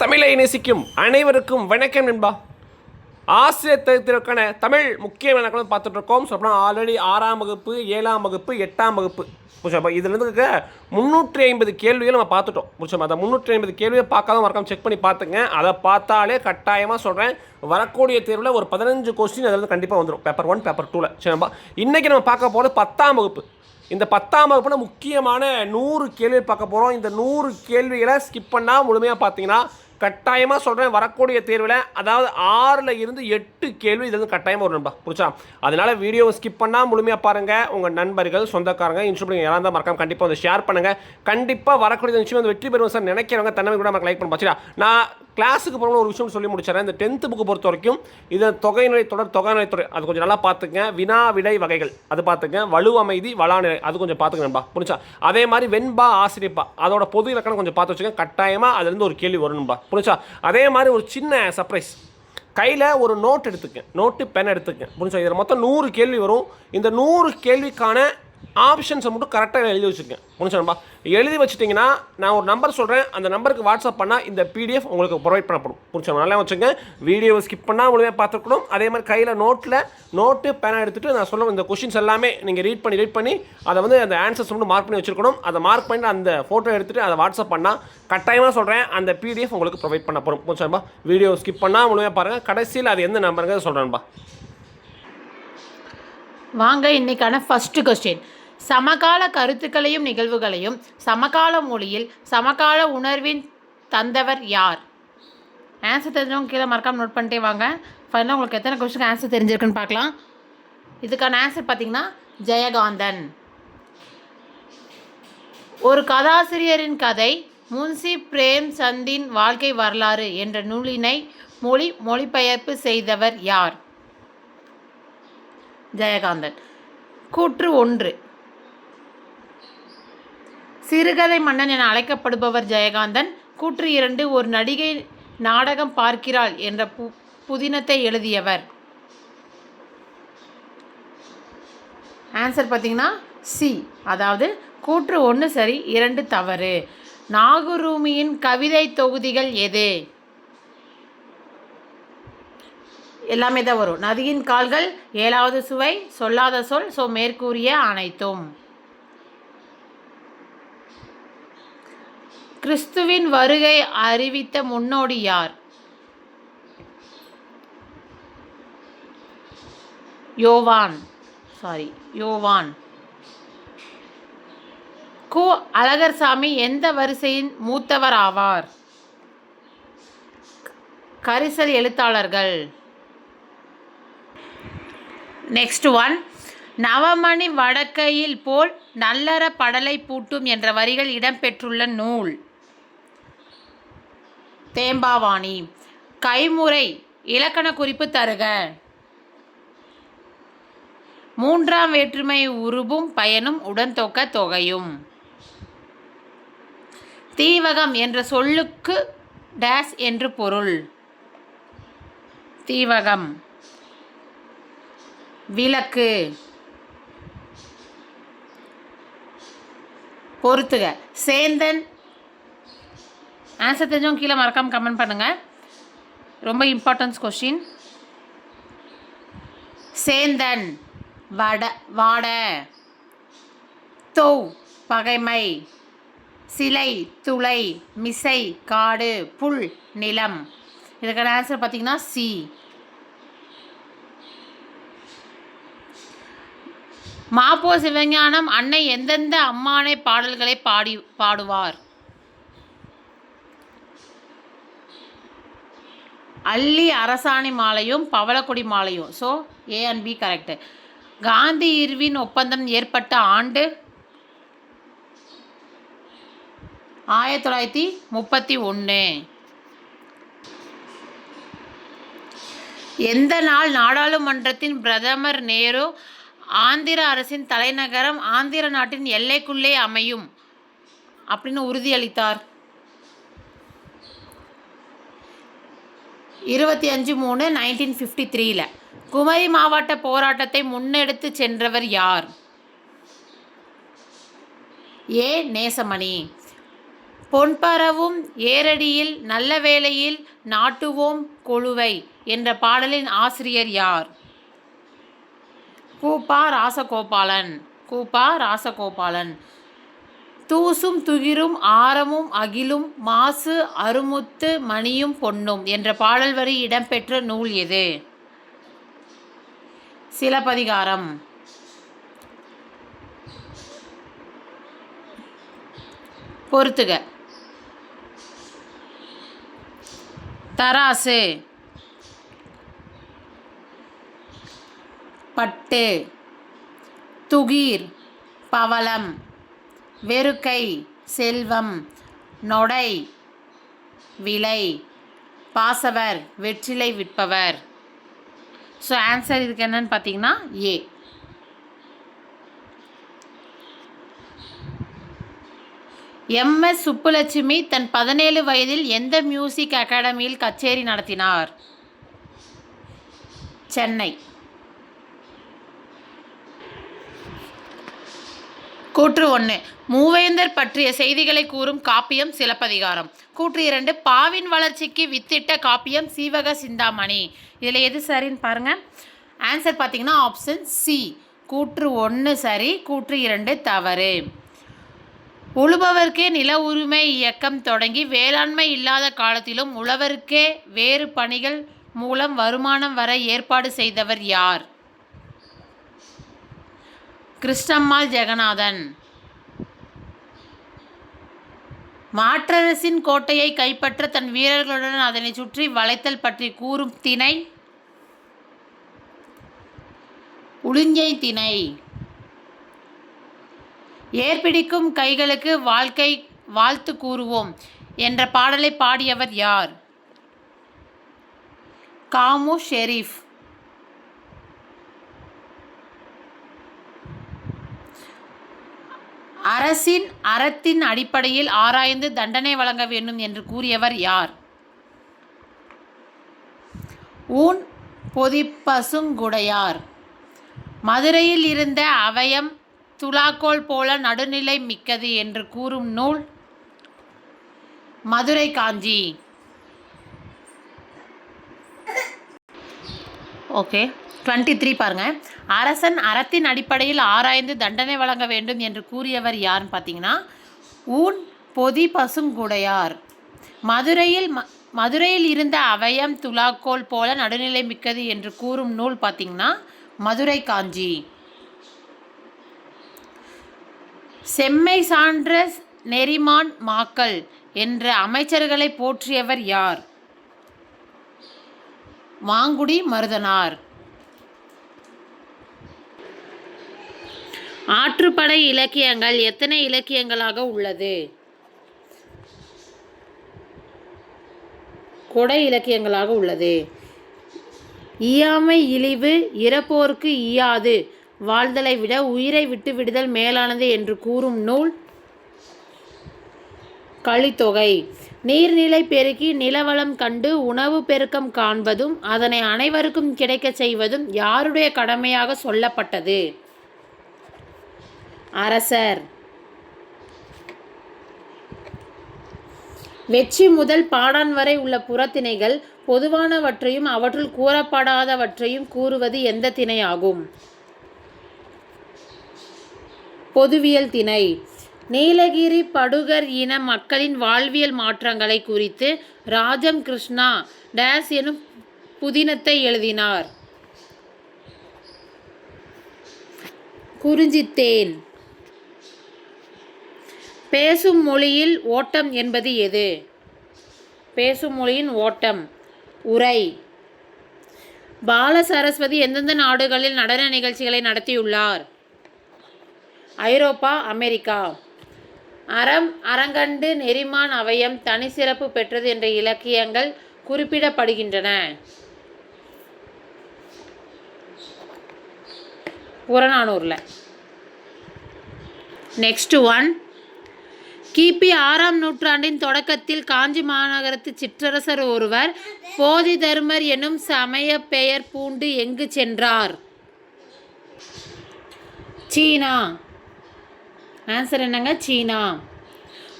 தமிழை நேசிக்கும் அனைவருக்கும் வணக்கம் நண்பா. ஆசிரியர் தகுதிற்கான தமிழ் முக்கிய விளக்கம் பார்த்துட்டு இருக்கோம் சொல்லப்போனால் ஆல்ரெடி ஆறாம் வகுப்பு ஏழாம் வகுப்பு எட்டாம் வகுப்பு. புரிச்சப்பா இதுலேருந்து இருக்க முந்நூற்றி ஐம்பது கேள்வியை நம்ம பார்த்துட்டோம். புரிச்சப்பா அந்த முந்நூற்றி ஐம்பது கேள்வியை பார்க்காம மறக்காம செக் பண்ணி பார்த்துங்க அதை பார்த்தாலே கட்டாயமாக சொல்கிறேன் வரக்கூடிய தேர்வில் ஒரு பதினஞ்சு கொஸ்டின் அதில் கண்டிப்பாக வந்துடும் பேப்பர் ஒன் பேப்பர் டூவில் சரிப்பா இன்றைக்கி நம்ம பார்க்க போகிறது பத்தாம் வகுப்பு. இந்த பத்தாம் வகுப்புல முக்கியமான நூறு கேள்வி பார்க்க போகிறோம் இந்த நூறு கேள்விகளை ஸ்கிப் பண்ணால் முழுமையாக பார்த்தீங்கன்னா கட்டாயமாக சொல்கிறேன் வரக்கூடிய தேர்வில் அதாவது ஆறில் இருந்து எட்டு கேள்வி இது வந்து கட்டாயமாக ஒரு நண்பா. புரிச்சா அதனால் வீடியோவை ஸ்கிப் பண்ணால் முழுமையாக பாருங்கள் உங்கள் நண்பர்கள் சொந்தக்காரங்க இன்ஸ்டியூட் யாராக இருந்தால் மறக்காம கண்டிப்பாக வந்து ஷேர் பண்ணுங்கள் கண்டிப்பாக வரக்கூடிய நிச்சயம் வந்து வெற்றி பெறுவோம் சார் நினைக்கிறவங்க தன்னமை கூட லைக் பண்ண பாச்சுடா நான் கிளாஸுக்கு போகணும் ஒரு விஷயம் சொல்லி முடிச்சிடறேன் இந்த டென்த்து புக்கு பொறுத்த வரைக்கும் இது தொகைநிலை தொடர் தொகைநிலை தொடர் அது கொஞ்சம் நல்லா பார்த்துங்க. வினா விடை வகைகள் அது பார்த்துங்க. வலு அமைதி வளாநிலை அது கொஞ்சம் பார்த்துங்க நண்பா. புரிஞ்சா? அதே மாதிரி வெண்பா ஆசிரியப்பா அதோட பொது இலக்கணம் கொஞ்சம் பார்த்து வச்சுக்கோங்க. கட்டாயமாக அதுலேருந்து ஒரு கேள்வி வரணும்பா புரிஞ்சா? அதே மாதிரி ஒரு சின்ன சர்ப்ரைஸ் கையில் ஒரு நோட் எடுத்துக்கேன் நோட்டு பென் எடுத்துக்கேன் புரிஞ்சா? இதில் மொத்தம் நூறு கேள்வி வரும். இந்த நூறு கேள்விக்கான ஆப்ஷன்ஸை மட்டும் கரெக்டாக எழுதி வச்சுருக்கேன். முடிச்சோம்பா எழுதி வச்சுட்டிங்கன்னா நான் ஒரு நம்பர் சொல்கிறேன் அந்த நம்பருக்கு வாட்ஸ்அப் பண்ணால் இந்த பிடிஎஃப் உங்களுக்கு ப்ரொவைட் பண்ணப்படும். புரிச்சோம் நல்லா வச்சுங்க வீடியோவை ஸ்கிப் பண்ணால் முழுமையாக பார்த்துக்கணும் அதே மாதிரி கையில் நோட்டில் நோட்டு பேனா எடுத்துகிட்டு நான் சொல்ல இந்த கொஷின்ஸ் எல்லாமே நீங்கள் ரீட் பண்ணி ரீட் பண்ணி அதை வந்து அந்த ஆன்சர்ஸ் மட்டும் மார்க் பண்ணி வச்சுருக்கணும். அதை மார்க் பண்ணி அந்த ஃபோட்டோ எடுத்துகிட்டு அதை வாட்ஸ்அப் பண்ணால் கட்டாயமாக சொல்கிறேன் அந்த பிடிஎஃப் உங்களுக்கு ப்ரொவைட் பண்ணப்படும். போகிறோம் வீடியோ ஸ்கிப் பண்ணால் முழுமையாக பாருங்கள் கடைசியில் அது எந்த நம்பருங்க சொல்கிறேன்பா வாங்க இன்னைக்கான ஃபஸ்ட்டு கொஸ்டின் சமகால கருத்துக்களையும் நிகழ்வுகளையும் சமகால மொழியில் சமகால உணர்வின் தந்தவர் யார்? ஆன்சர் தெரிஞ்சவங்க கீழே மறக்காமல் நோட் பண்ணிட்டே வாங்க. ஃபைனலாக உங்களுக்கு எத்தனை கொஸ்டின் ஆன்சர் தெரிஞ்சிருக்குன்னு பார்க்கலாம். இதுக்கான ஆன்சர் பார்த்தீங்கன்னா ஜெயகாந்தன். ஒரு கதாசிரியரின் கதை முன்சி பிரேம் சந்தின் வாழ்க்கை வரலாறு என்ற நூலினை மொழி மொழிபெயர்ப்பு செய்தவர் யார்? ஜெயகாந்தன். கூற்று ஒன்று. சிறுகதை மன்னன் என அழைக்கப்படுபவர் ஜெயகாந்தன் கூற்று இரண்டு ஒரு நடிகை நாடகம் பார்க்கிறாள் என்ற பு புதினத்தை எழுதியவர். ஆன்சர் பார்த்தீங்கன்னா சி அதாவது கூற்று ஒன்று சரி இரண்டு தவறு. நாகுரூமியின் கவிதை தொகுதிகள் எது? எல்லாமே தான் வரும். நதியின் கால்கள் ஏழாவது சுவை சொல்லாத சொல் ஸோ மேற்கூறிய அனைத்தும். கிறிஸ்துவின் வருகை அறிவித்த முன்னோடி யார்? யோவான். சாரி யோவான். கு அழகர்சாமி எந்த வரிசையின் மூத்தவர் ஆவார்? கரிசல் எழுத்தாளர்கள். நெக்ஸ்ட் ஒன் நவமணி வடக்கையில் போல் நல்லற படலை பூட்டும் என்ற வரிகள் இடம்பெற்றுள்ள நூல். தேம்பாவாணி. கைமுறை இலக்கண குறிப்பு தருக. மூன்றாம் வேற்றுமை உருவும் பயனும் உடன்தொக்க தொகையும். தீவகம் என்ற சொல்லுக்கு டேஸ் என்று பொருள். தீவகம். விளக்கு. பொறுத்துக. சேந்தன். ஆன்சர் தெரிஞ்சவங்க கீழே மறக்காம கமெண்ட் பண்ணுங்க. ரொம்ப இம்பார்ட்டன்ஸ் கொஷின் சேந்தன். வட வாட. தோவ் பகைமை. சிலை துளை மிசை காடு புல் நிலம். இதுக்கான ஆன்சர் பார்த்தீங்கன்னா சி மாப்போ சிவஞானம் அன்னை எந்தெந்த அம்மானை பாடல்களை பாடி பாடுவார்? அள்ளி அரசாணி மாலையும் பவளக்குடி மாலையும். So A and B correct Gandhi Irwin ஒப்பந்தம் ஏற்பட்ட ஆண்டு? ஆயிரத்தி தொள்ளாயிரத்தி முப்பத்தி ஒன்று எந்த நாள் நாடாளுமன்றத்தின் பிரதமர் நேரு ஆந்திர அரசின் தலைநகரம் ஆந்திர நாட்டின் எல்லைக்குள்ளே அமையும் அப்படின்னு உறுதியளித்தார். இருபத்தி அஞ்சு மூணு நைன்டீன் ஃபிஃப்டி த்ரீல குமரி மாவட்ட போராட்டத்தை முன்னெடுத்து சென்றவர் யார்? ஏ. நேசமணி. பொன்பரவும் ஏரடியில் நல்ல வேளையில் நாட்டுவோம் கொழுவை என்ற பாடலின் ஆசிரியர் யார்? கூப்பா ராசகோபாலன் கூப்பா ராசகோபாலன் தூசும் துகிரும் ஆரமும் அகிலும் மாசு அருமுத்து மணியும் பொன்னும் என்ற பாடல் வரி இடம்பெற்ற நூல் எது? சிலப்பதிகாரம். பொறுத்துக. தராசு. பட்டு துகீர் பவளம் வெறுக்கை செல்வம் நொடை விலை பாசவர் வெற்றிலை விற்பவர். ஸோ ஆன்சர் இதுக்கு என்னன்னு பார்த்தீங்கன்னா ஏ எம்எஸ் சுப்புலட்சுமி தன் பதினேழு வயதில் எந்த மியூசிக் அகாடமியில் கச்சேரி நடத்தினார்? சென்னை. கூற்று ஒன்று மூவேந்தர் பற்றிய செய்திகளை கூறும் காப்பியம் சிலப்பதிகாரம். கூற்று இரண்டு பாவின் வளர்ச்சிக்கு வித்திட்ட காப்பியம் சீவக சிந்தாமணி. இதில் எது சரின்னு பாருங்க. ஆன்சர் பார்த்தீங்கன்னா ஆப்ஷன் சி கூற்று ஒன்று சரி கூற்று இரண்டு தவறு. உழுபவர்க்கே நில உரிமை இயக்கம் தொடங்கி வேளாண்மை இல்லாத காலத்திலும் உழவருக்கே வேறு பணிகள் மூலம் வருமானம் வர ஏற்பாடு செய்தவர் யார்? கிருஷ்ணம்மாள் ஜெகநாதன். மாற்றரசின் கோட்டையை கைப்பற்ற தன் வீரர்களுடன் அதனை சுற்றி வளைத்தல் பற்றி கூறும் திணை. உளிஞ்சை திணை. ஏற்பிடிக்கும் கைகளுக்கு வாழ்க்கை வாழ்த்து கூறுவோம் என்ற பாடலை பாடியவர் யார்? காமு ஷெரீஃப். அரசின் அறத்தின் அடிப்படையில் ஆராய்ந்து தண்டனை வழங்க வேண்டும் என்று கூறியவர் யார்? ஊன் பொதிப்பசுங்குடையார். மதுரையில் இருந்த அவயம் துலாக்கோல் போல நடுநிலை மிக்கது என்று கூறும் நூல் Madurai Kanchi. Okay. Twenty three பாருங்கள் அரசன் அறத்தின் அடிப்படையில் ஆராய்ந்து தண்டனை வழங்க வேண்டும் என்று கூறியவர் யாருன்னு பார்த்தீங்கன்னா ஊன் பொதி பசுங்குடையார். மதுரையில் ம மதுரையில் இருந்த அவயம் துலாக்கோல் போல நடுநிலை மிக்கது என்று கூறும் நூல் பார்த்தீங்கன்னா மதுரை காஞ்சி. செம்மை சான்ற நெறிமான் மாக்கள் என்ற அமைச்சர்களை போற்றியவர் யார்? மாங்குடி மருதனார். ஆற்றுப்படை இலக்கியங்கள் எத்தனை இலக்கியங்களாக உள்ளது? கொடை இலக்கியங்களாக உள்ளது. ஈயாமை இழிவு இறப்போர்க்கு ஈயாது வாழ்தலை விட உயிரை விட்டு விடுதல் மேலானது என்று கூறும் நூல் கழித்தொகை நீர்நிலை பெருக்கி நிலவளம் கண்டு உணவு பெருக்கம் காண்பதும் அதனை அனைவருக்கும் கிடைக்கச் செய்வதும் யாருடைய கடமையாக சொல்லப்பட்டது? அரசர். வெற்றி முதல் பாடான் வரை உள்ள புறத்திணைகள் பொதுவானவற்றையும் அவற்றுள் கூறப்படாதவற்றையும் கூறுவது எந்த திணையாகும்? பொதுவியல் திணை. நீலகிரி படுகர் இன மக்களின் வாழ்வியல் மாற்றங்களை குறித்து ராஜம் கிருஷ்ணா டேஸ் எனும் புதினத்தை எழுதினார். குறிஞ்சித்தேன். பேசும் மொழியில் ஓட்டம் என்பது எது? பேசும் மொழியின் ஓட்டம் உரை. பால சரஸ்வதி எந்தெந்த நாடுகளில் நடன நிகழ்ச்சிகளை நடத்தியுள்ளார்? ஐரோப்பா அமெரிக்கா. அறம் அறங்கண்டு நெறிமான் அவயம் தனி சிறப்பு பெற்றது என்ற இலக்கியங்கள் குறிப்பிடப்படுகின்றன. புறநானூரில் நெக்ஸ்ட் ஒன் கிபி ஆறாம் நூற்றாண்டின் தொடக்கத்தில் காஞ்சி மாநகரத்து சிற்றரசர் ஒருவர் போதி தர்மர் எனும் சமய பெயர் பூண்டு எங்கு சென்றார்? சீனா. ஆன்சர் என்னங்க? சீனா.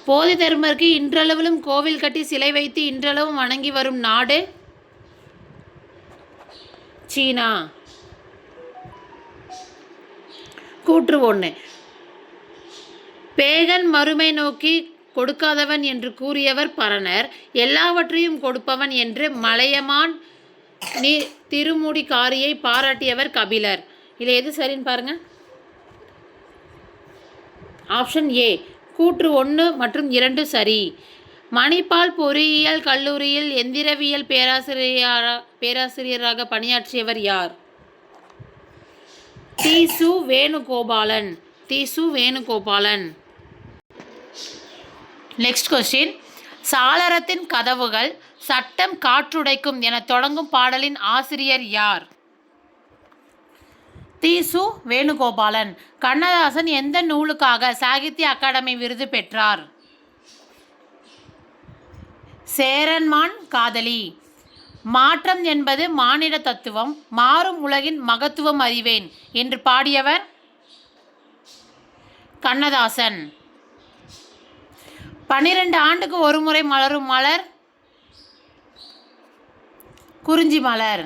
போதி தர்மருக்கு இன்றளவிலும் கோவில் கட்டி சிலை வைத்து இன்றளவும் வணங்கி வரும் நாடு சீனா. கூற்று ஒன்று பேகன் மறுமை நோக்கி கொடுக்காதவன் என்று கூறியவர் பரணர் எல்லாவற்றையும் கொடுப்பவன் என்று மலையமான் நீ திருமுடிக்காரியை பாராட்டியவர் கபிலர். இதில் எது சரின்னு பாருங்க. ஆப்ஷன் ஏ கூற்று ஒன்று மற்றும் இரண்டு சரி. மணிப்பால் பொறியியல் கல்லூரியில் எந்திரவியல் பேராசிரியரா பேராசிரியராக பணியாற்றியவர் யார்? தீசு வேணுகோபாலன். தீசு வேணுகோபாலன். நெக்ஸ்ட் கொஸ்டின் சாளரத்தின் கதவுகள் சட்டம் காற்றுடைக்கும் என தொடங்கும் பாடலின் ஆசிரியர் யார்? தீசு வேணுகோபாலன். கண்ணதாசன் எந்த நூலுக்காக சாகித்ய அகாடமி விருது பெற்றார்? சேரன்மான் காதலி. மாற்றம் என்பது மானிட தத்துவம் மாறும் உலகின் மகத்துவம் அறிவேன் என்று பாடியவர் கண்ணதாசன். பன்னிரெண்டு ஆண்டுக்கு ஒரு முறை மலரும் மலர். குறிஞ்சி மலர்.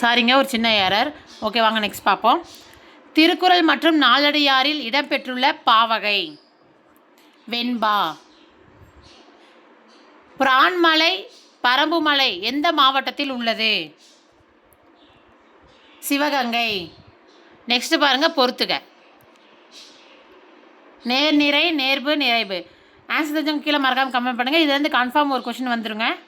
சாரிங்க ஒரு சின்ன ஏரர் ஓகே வாங்க நெக்ஸ்ட் பார்ப்போம். திருக்குறள் மற்றும் நாலடியாரில் இடம்பெற்றுள்ள பாவகை. வெண்பா. பிரான்மலை பரம்புமலை எந்த மாவட்டத்தில் உள்ளது? சிவகங்கை. நெக்ஸ்ட் பாருங்க பொறுத்துக. நேர் நிறை நேர்வு நிறைவு. ஆன்சர் தெரிஞ்சவங்க கீழே மறக்காம கமெண்ட் பண்ணுங்க. இதுலேருந்து கன்ஃபார்ம் ஒரு கொஷின் வந்துருங்க.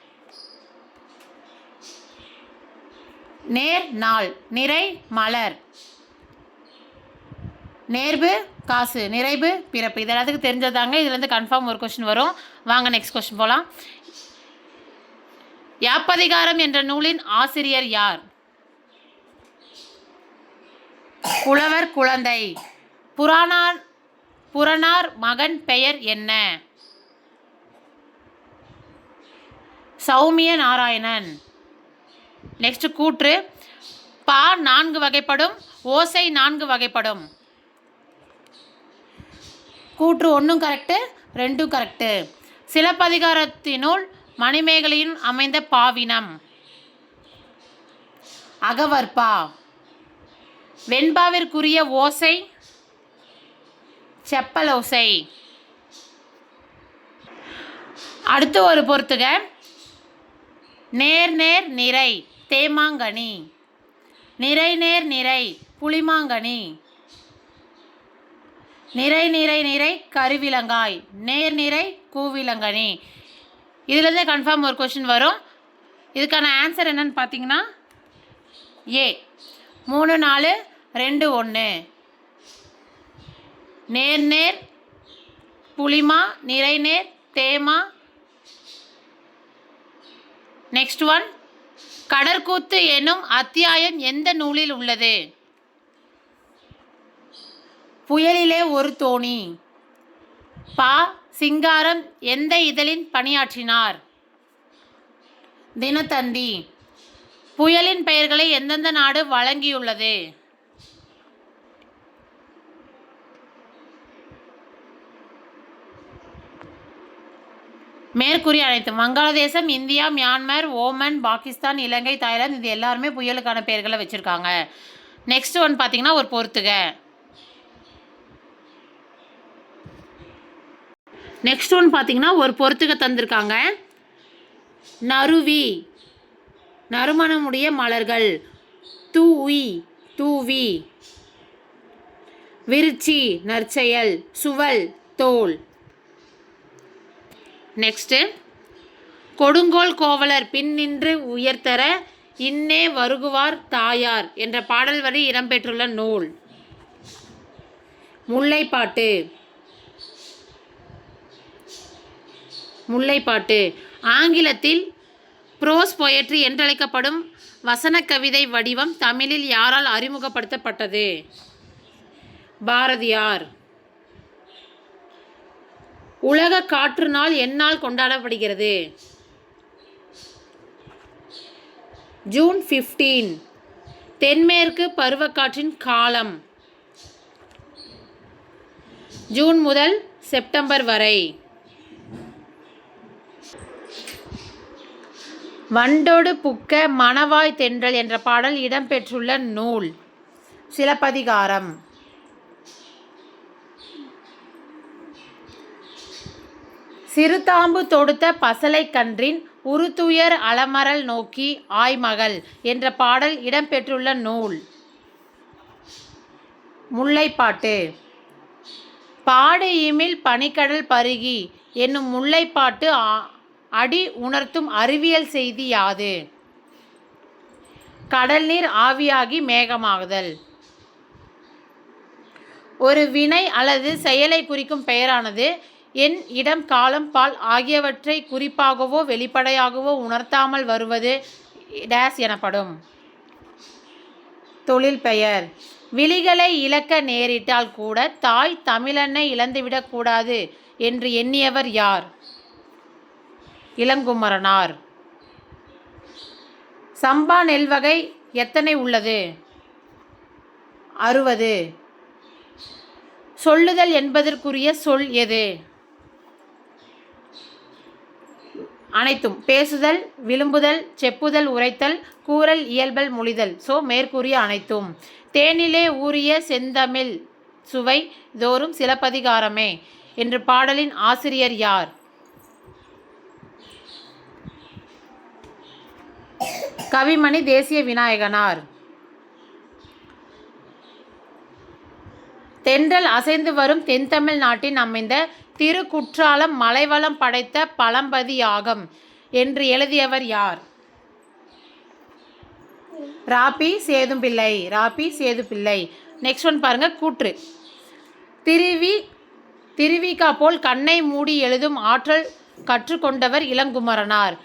நேர் நாள். நிறை மலர். நேர்வு காசு. நிறைவு பிறப்பு. இது எல்லாத்துக்கும் தெரிஞ்சதாங்க. இதுலேருந்து கன்ஃபார்ம் ஒரு கொஷின் வரும். வாங்க நெக்ஸ்ட் கொஷின் போகலாம் யாப்பதிகாரம் என்ற நூலின் ஆசிரியர் யார்? புலவர் குழந்தை. புராணார் புறனார் மகன் பெயர் என்ன? சௌமிய நாராயணன். நெக்ஸ்ட் கூற்று. பா நான்கு வகைப்படும் ஓசை நான்கு வகைப்படும். கூற்று ஒன்றும் கரெக்டு ரெண்டும் கரெக்டு சிலப்பதிகாரத்தினுள் மணிமேகலையின் அமைந்த பாவினம். அகவற்பா வெண்பாவிற்குரிய ஓசை செப்பல் ஓசை அடுத்து ஒரு பொறுத்துக. நேர் நேர் நிறை தேமாங்கனி. நிறை நேர் நிறை புளிமாங்கனி. நிறை நிறை நிறை கருவிலங்காய். நேர் நிறை கூவிலங்கனி. இதுலேருந்தே கன்ஃபார்ம் ஒரு கொஷின் வரும். இதுக்கான ஆன்சர் என்னன்னு பார்த்தீங்கன்னா ஏ மூணு நாலு ரெண்டு ஒன்று நேர் நேர் புளிமா நிறைநேர் தேமா. நெக்ஸ்ட் ஒன் கடற்கூத்து எனும் அத்தியாயம் எந்த நூலில் உள்ளது? புயலிலே ஒரு தோணி. பா சிங்காரம் எந்த இதழின் பணியாற்றினார்? தினத்தந்தி. புயலின் பெயர்களை எந்தெந்த நாடு வழங்கியுள்ளது? மேற்கூறிய அனைத்து. வங்காளதேசம் India Myanmar Oman Pakistan Ilangai Thailand இது எல்லாருமே புயலுக்கான பெயர்களை வச்சுருக்காங்க. நெக்ஸ்ட் ஒன் பார்த்திங்கன்னா ஒரு பொறுத்துக. நெக்ஸ்ட் ஒன் பார்த்தீங்கன்னா ஒரு பொறுத்துக தந்திருக்காங்க. நறுவி. நறுமணமுடைய மலர்கள். தூவி. தூவி. விருச்சி. நற்செயல். சுவல். தோல். நெக்ஸ்ட்டு கொடுங்கோல் கோவலர் பின் நின்று உயர்த்தர இன்னே வருகுவார் தாயார் என்ற பாடல் வரி இடம்பெற்றுள்ள நூல். முல்லைப்பாட்டு. முல்லைப்பாட்டு. ஆங்கிலத்தில் ப்ரோஸ் பொயட்ரி என்றழைக்கப்படும் வசன கவிதை வடிவம் தமிழில் யாரால் அறிமுகப்படுத்தப்பட்டது? பாரதியார். உலக காற்று நாள் எந்நாள் கொண்டாடப்படுகிறது. ஜூன் ஃபிஃப்டீன் தென்மேற்கு பருவக்காற்றின் காலம். ஜூன் முதல் செப்டம்பர் வரை. வண்டோடு புக்க மணவாய் தென்றல் என்ற பாடல் இடம்பெற்றுள்ள நூல். சிலப்பதிகாரம். சிறுதாம்பு தொடுத்த பசலைக்கன்றின் உருத்துயர் அலமரல் நோக்கி ஆய்மகள் என்ற பாடல் இடம்பெற்றுள்ள நூல். முல்லைப்பாட்டு. பாடு இமில் பனிக்கடல் பருகி என்னும் முல்லைப்பாட்டு ஆ- அடி உணர்த்தும் அறிவியல் செய்தி யாது? கடல் நீர் ஆவியாகி மேகமாகுதல். ஒரு வினை அல்லது செயலை குறிக்கும் பெயரானது என் இடம் காலம் பால் ஆகியவற்றை குறிப்பாகவோ வெளிப்படையாகவோ உணர்த்தாமல் வருவது டேஸ் எனப்படும். தொழில் பெயர். விழிகளை இழக்க நேரிட்டால் கூட தாய் தமிழனை இழந்துவிடக்கூடாது என்று எண்ணியவர் யார்? இளங்குமரனார். சம்பா நெல் வகை எத்தனை உள்ளது? அறுபது. சொல்லுதல் என்பதற்குரிய சொல் எது? அனைத்தும். பேசுதல் விளும்புதல் செப்புதல் உரைத்தல் கூறல் இயல்பல் மொழிதல். ஸோ மேற்கூறிய அனைத்தும். தேனிலே ஊறிய செந்தமிழ் சுவை தோறும் சிலப்பதிகாரமே. என்று பாடலின் ஆசிரியர் யார்? கவிமணி தேசிய விநாயகனார். தென்றல் அசைந்து வரும் தென்தமிழ் நாட்டின் அமைந்த திருக்குற்றாலம் மலைவளம் படைத்த பழம்பதியாகம் என்று எழுதியவர் யார்? ராபி சேதும்பிள்ளை ராபி சேதுப்பிள்ளை. நெக்ஸ்ட் ஒன் பாருங்க கூற்று. திருவி திருவிகா போல் கண்ணை மூடி எழுதும் ஆற்றல் கற்றுக்கொண்டவர் இளங்குமரனார்.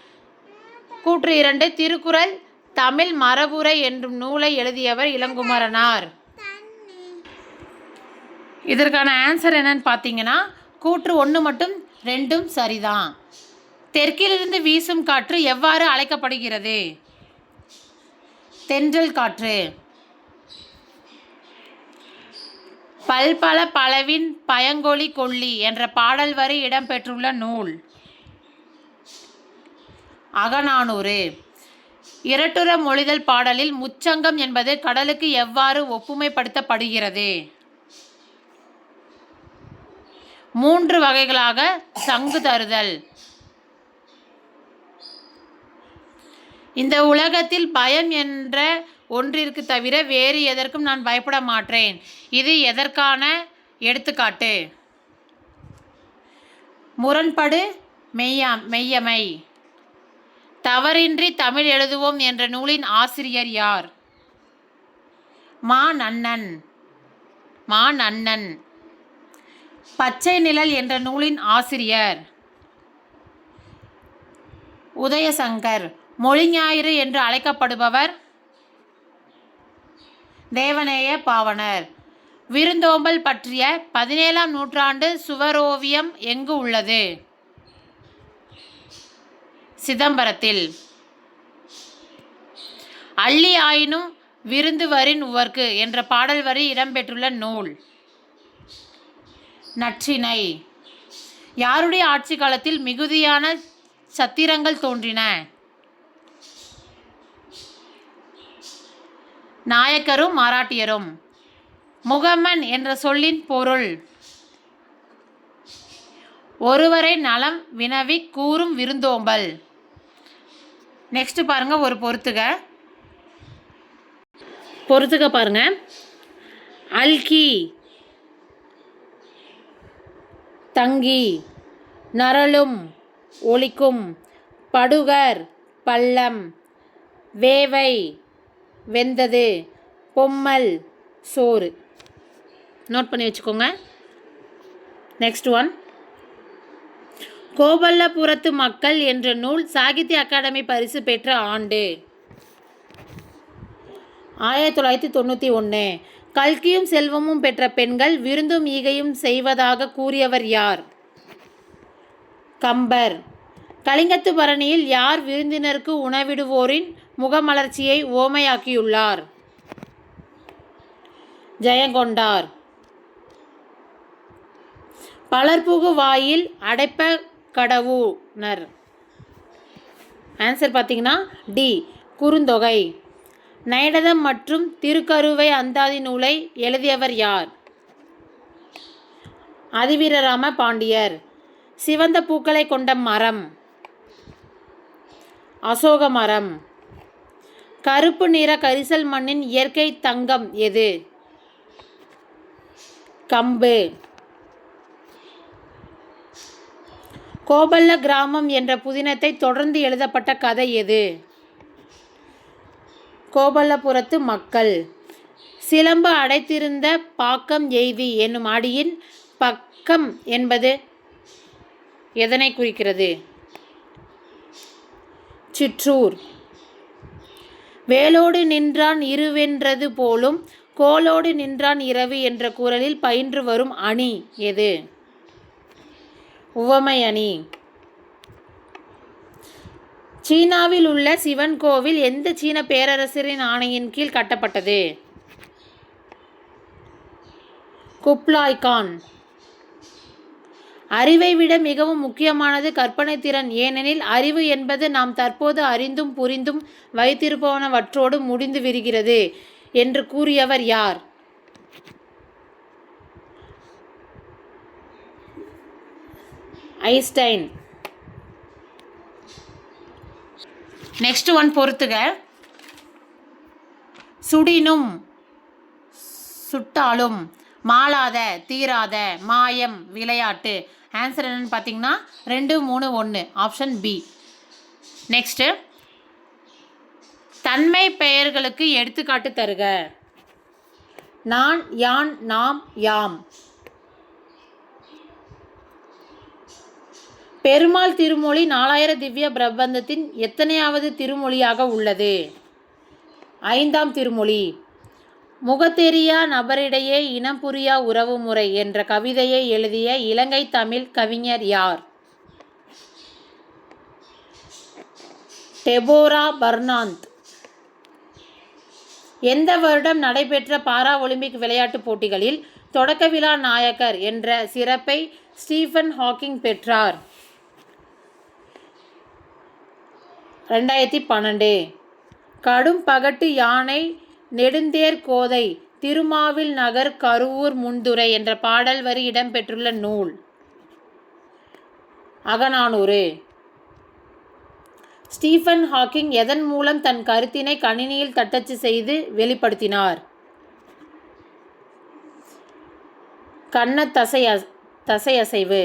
கூற்று இரண்டு திருக்குறள் தமிழ் மரபுரை என்றும் நூலை எழுதியவர் இளங்குமரனார். இதற்கான ஆன்சர் என்னன்னு பார்த்தீங்கன்னா கூற்று ஒன்று மட்டும் ரெண்டும் சரிதான். தெற்கிலிருந்து வீசும் காற்று எவ்வாறு அழைக்கப்படுகிறது? தென்றல் காற்று. பல்பல பலவின் பயங்கொழி கொல்லி என்ற பாடல் வரி இடம்பெற்றுள்ள நூல். அகநானூறு. இரட்டுற மொழிதல் பாடலில் முச்சங்கம் என்பது கடலுக்கு எவ்வாறு ஒப்புமைப்படுத்தப்படுகிறது? மூன்று வகைகளாக சங்கு தருதல். இந்த உலகத்தில் பயம் என்ற ஒன்றிற்கு தவிர வேறு எதற்கும் நான் பயப்பட மாட்டேன். இது எதற்கான எடுத்துக்காட்டு? முரண்படு மெய்யா மெய்யமை. தவறின்றி தமிழ் எழுதுவோம் என்ற நூலின் ஆசிரியர் யார்? மா நன்னன். மா நன்னன். பச்சை நிழல் என்ற நூலின் ஆசிரியர். உதயசங்கர். மொழிஞாயிறு என்று அழைக்கப்படுபவர் தேவநேய பாவனர். விருந்தோம்பல் பற்றிய பதினேழாம் நூற்றாண்டு சுவரோவியம் எங்கு உள்ளது? சிதம்பரத்தில். அள்ளி ஆயினும் விருந்துவரின் உவர்க்கு என்ற பாடல் வரி இடம்பெற்றுள்ள நூல். நற்றினை யாருடைய ஆட்சி காலத்தில் மிகுதியான சத்திரங்கள் தோன்றின? நாயக்கரும் மராட்டியரும். முகமன் என்ற சொல்லின் பொருள். ஒருவரை நலம் வினவி கூறும் விருந்தோம்பல். நெக்ஸ்ட்டு பாருங்கள் ஒரு பொறுத்துக. பொறுத்துக பாருங்க. அல்கி. தங்கி. நரலும். ஒளிக்கும். படுகர். பள்ளம். வேவை. வெந்தது. பொம்மல். சோறு. நோட் பண்ணி வச்சுக்கோங்க. நெக்ஸ்ட் ஒன் கோபல்லபுரத்து மக்கள் என்ற நூல் சாகித்ய அகாடமி பரிசு பெற்ற ஆண்டு. ஆயிரத்தி தொள்ளாயிரத்தி தொண்ணூற்றி ஒன்று கல்கியும் செல்வமும் பெற்ற பெண்கள் விருந்தும் ஈகையும் செய்வதாக கூறியவர் யார்? கம்பர். கலிங்கத்து பரணியில் யார் விருந்தினருக்கு உணவிடுவோரின் முகமலர்ச்சியை ஓமையாக்கியுள்ளார்? ஜெயங்கொண்டார். பலர்புகு வாயில் அடைப்ப கடவுனர். ஆன்சர் பார்த்தீங்கன்னா டி குறுந்தொகை. நைடதம் மற்றும் திருக்கருவை அந்தாதி நூலை எழுதியவர் யார்? அதிவீரராம பாண்டியர். சிவந்த பூக்களை கொண்ட மரம். அசோக மரம். கருப்பு நிற கரிசல் மண்ணின் இயற்கை தங்கம் எது? கம்பு. கோபல்ல கிராமம் என்ற புதினத்தை தொடர்ந்து எழுதப்பட்ட கதை எது? கோபல்லபுரத்து மக்கள். சிலம்பு அடைத்திருந்த பாக்கம் எய்தி என்னும் அடியின் பக்கம் என்பது எதனை குறிக்கிறது? சிற்றூர். வேலோடு நின்றான் இருவென்றது போலும் கோலோடு நின்றான் இரவு என்ற குரலில் பயின்று வரும் அணி எது? உவமை அணி சீனாவில் உள்ள சிவன் கோவில் எந்த சீன பேரரசரின் ஆணையின் கீழ் கட்டப்பட்டது? குப்லாய் கான் அறிவை விட மிகவும் முக்கியமானது கற்பனை திறன். ஏனெனில் அறிவு என்பது நாம் தற்போது அறிந்தும் புரிந்தும் வைத்திருப்பவனவற்றோடு முடிந்து விரிகிறது என்று கூறியவர் யார்? ஐஸ்டைன் நெக்ஸ்ட் ஒன் பொறுத்துக. சுடினும் சுட்டாலும் மாளாத தீராத மாயம் விளையாட்டு. ஆன்சர் என்னென்னு பார்த்தீங்கன்னா ரெண்டு மூணு ஒன்று ஆப்ஷன் பி நெக்ஸ்ட்டு தன்மை பெயர்களுக்கு எடுத்துக்காட்டு தருக. நான் யான் நாம் யாம். பெருமாள் திருமொழி நாலாயிர திவ்ய பிரபந்தத்தின் எத்தனையாவது திருமொழியாக உள்ளது? ஐந்தாம் திருமொழி முகத்தெரியா நபரிடையே இனம் புரியா உறவுமுறை என்ற கவிதையை எழுதிய இலங்கை தமிழ் கவிஞர் யார்? டெபோரா பர்னாந்த். எந்த வருடம் நடைபெற்ற பாரா ஒலிம்பிக் விளையாட்டுப் போட்டிகளில் தொடக்க விழா நாயகர் என்ற சிறப்பை ஸ்டீஃபன் ஹாக்கிங் பெற்றார்? ரெண்டாயிரத்தி பன்னெண்டு. கடும் பகட்டு யானை நெடுந்தேர் கோதை திருமாவில் நகர் கருவூர் முன்துறை என்ற பாடல் வரி இடம்பெற்றுள்ள நூல். அகநானூறு. ஸ்டீஃபன் ஹாக்கிங் எதன் மூலம் தன் கருத்தினை கணினியில் தட்டச்சு செய்து வெளிப்படுத்தினார்? கண்ண தசை தசையசைவு.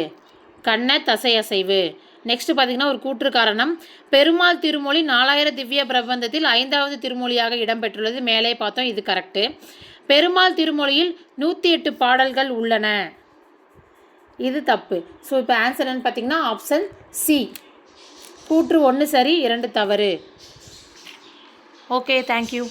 கண்ண தசையசைவு. நெக்ஸ்ட் பார்த்தீங்கன்னா ஒரு கூற்று காரணம். பெருமாள் திருமொழி நாலாயிரம் திவ்ய பிரபந்தத்தில் ஐந்தாவது திருமொழியாக இடம்பெற்றுள்ளது. மேலே பார்த்தோம் இது கரெக்டு பெருமாள் திருமொழியில் நூற்றி எட்டு பாடல்கள் உள்ளன. இது தப்பு. ஸோ இப்போ ஆன்சர் என்னன்னு பார்த்தீங்கன்னா ஆப்ஷன் சி கூற்று ஒன்று சரி இரண்டு தவறு. ஓகே தேங்க்யூ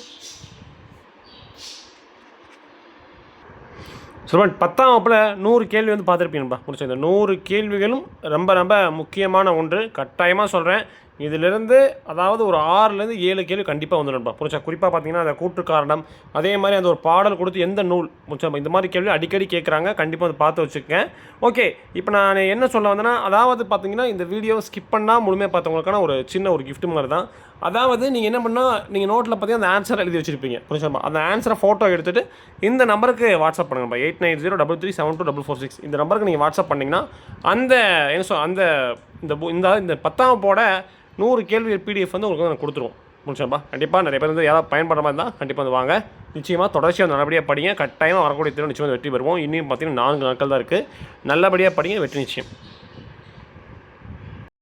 சொல்லுவேன் பத்தாம் வகுப்பில் நூறு கேள்வி வந்து பார்த்துருப்பீங்கப்பா முடிச்சு இந்த நூறு கேள்விகளும் ரொம்ப ரொம்ப முக்கியமான ஒன்று. கட்டாயமாக சொல்கிறேன் இதிலிருந்து அதாவது ஒரு ஆறுலேருந்து ஏழு கேள்வி கண்டிப்பாக வந்துடும்ப்பா புரிச்சா குறிப்பாக பார்த்தீங்கன்னா அந்த கூற்று காரணம் அதே மாதிரி அந்த ஒரு பாடல் கொடுத்து எந்த நூல் முடிச்சா இந்த மாதிரி கேள்வி அடிக்கடி கேட்குறாங்க கண்டிப்பாக வந்து பார்த்து வச்சுக்கேன் ஓகே இப்போ நான் என்ன சொல்ல வந்தேன்னா அதாவது பார்த்தீங்கன்னா இந்த வீடியோ ஸ்கிப் பண்ணால் முழுமையாக பார்த்தவங்களுக்கான ஒரு சின்ன ஒரு கிஃப்ட் மாதிரி தான். அதாவது நீங்கள் என்ன பண்ணால் நீங்கள் நோட்டில் பார்த்தீங்கன்னா அந்த ஆன்சர் எழுதி வச்சிருப்பீங்க. புரிஞ்சுமா அந்த ஆன்சரை ஃபோட்டோ எடுத்துகிட்டு இந்த நம்பருக்கு வாட்ஸ்அப் பண்ணுங்கப்பா eight nine zero double three seven two double four six இந்த நம்பருக்கு நீங்கள் வாட்ஸ்அப் பண்ணிங்கன்னா அந்த என்ன சொல் அந்த இந்த இந்த இந்த பத்தாம் போட நூறு கேள்வி பிடிஎஃப் வந்து உங்களுக்கு நான் கொடுத்துருவோம். முடிச்சப்பா கண்டிப்பாக நிறைய பேர் வந்து யாராவது பயன்படுற மாதிரி தான் கண்டிப்பாக வந்து வாங்க. நிச்சயமாக தொடர்ச்சியாக வந்து நல்லபடியாக படிங்க. கட்டாயமாக வரக்கூடிய திறன் நிச்சயமாக வெற்றி பெறுவோம். இன்னும் பார்த்தீங்கன்னா நான்கு நாட்கள் தான் இருக்குது நல்லபடியாக படிங்க வெற்றி நிச்சயம்.